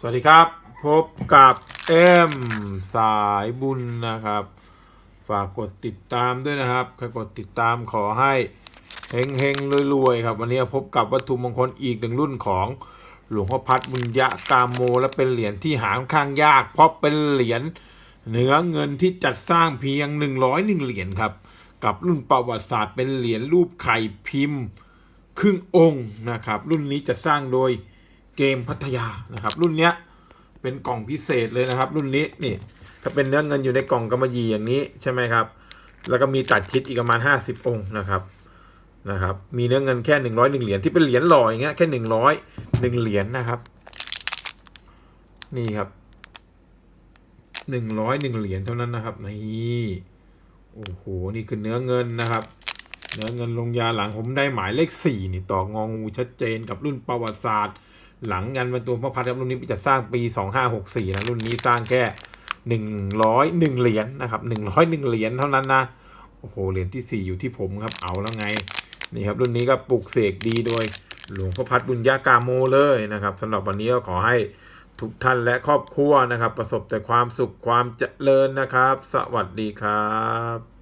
สวัสดีครับ พบกับเอ็มสายบุญนะครับ ฝากกดติดตามด้วยนะครับใครกดติดตามขอให้เฮงเฮงๆรวยๆครับ วันนี้พบกับวัตถุมงคลอีกหนึ่งรุ่นของหลวงพ่อพัดบุญยะกามโม และเป็นเหรียญที่หาค่อนข้างยาก เพราะเป็นเหรียญเหนือเงินที่จัดสร้างเพียง 101 เหรียญครับ กับรุ่นประวัติศาสตร์เป็นเหรียญรูปไข่พิมพ์ ครึ่งองค์นะครับ รุ่นนี้จะสร้างโดย เกมพัทยานะครับ รุ่นเนี้ยเป็นกล่องพิเศษเลยนะครับ รุ่นนี้นี่ ถ้าเป็นเนื้อเงินอยู่ในกล่องกำมะหยี่อย่างนี้ใช่ไหมครับ แล้วก็มีตัดชิดอีกประมาณห้าสิบองค์นะครับนะครับ มีเนื้อเงินแค่หนึ่งร้อยหนึ่งเหรียญที่เป็นเหรียญหล่ออย่างเงี้ยแค่หนึ่งร้อยหนึ่งเหรียญนะครับ นี่ครับหนึ่งร้อยหนึ่งเหรียญเท่านั้นนะครับนี่โอ้โหนี่คือเนื้อเงินนะครับเนื้อเงินลงยาหลังผมได้หมายเลขสี่นี่ต่ององูชัดเจนกับรุ่นประวัติศาสตร์ หลังยันเป็นตัวพระพัดครับรุ่นนี้จะสร้างปีสองห้าหกสี่นะรุ่นนี้สร้างแค่หนึ่งร้อยหนึ่งเหรียญนะครับหนึ่งร้อยหนึ่งเหรียญเท่านั้นนะโอ้โหเหรียญที่สี่อยู่ที่ผมครับเอาแล้วไงนี่ครับรุ่นนี้ก็ปลุกเสกดีโดยหลวงพ่อพัดบุญญากาโมเลยนะครับสำหรับวันนี้ก็ขอให้ทุกท่านและครอบครัวนะครับ ประสบแต่ความสุขความเจริญนะครับ สวัสดีครับ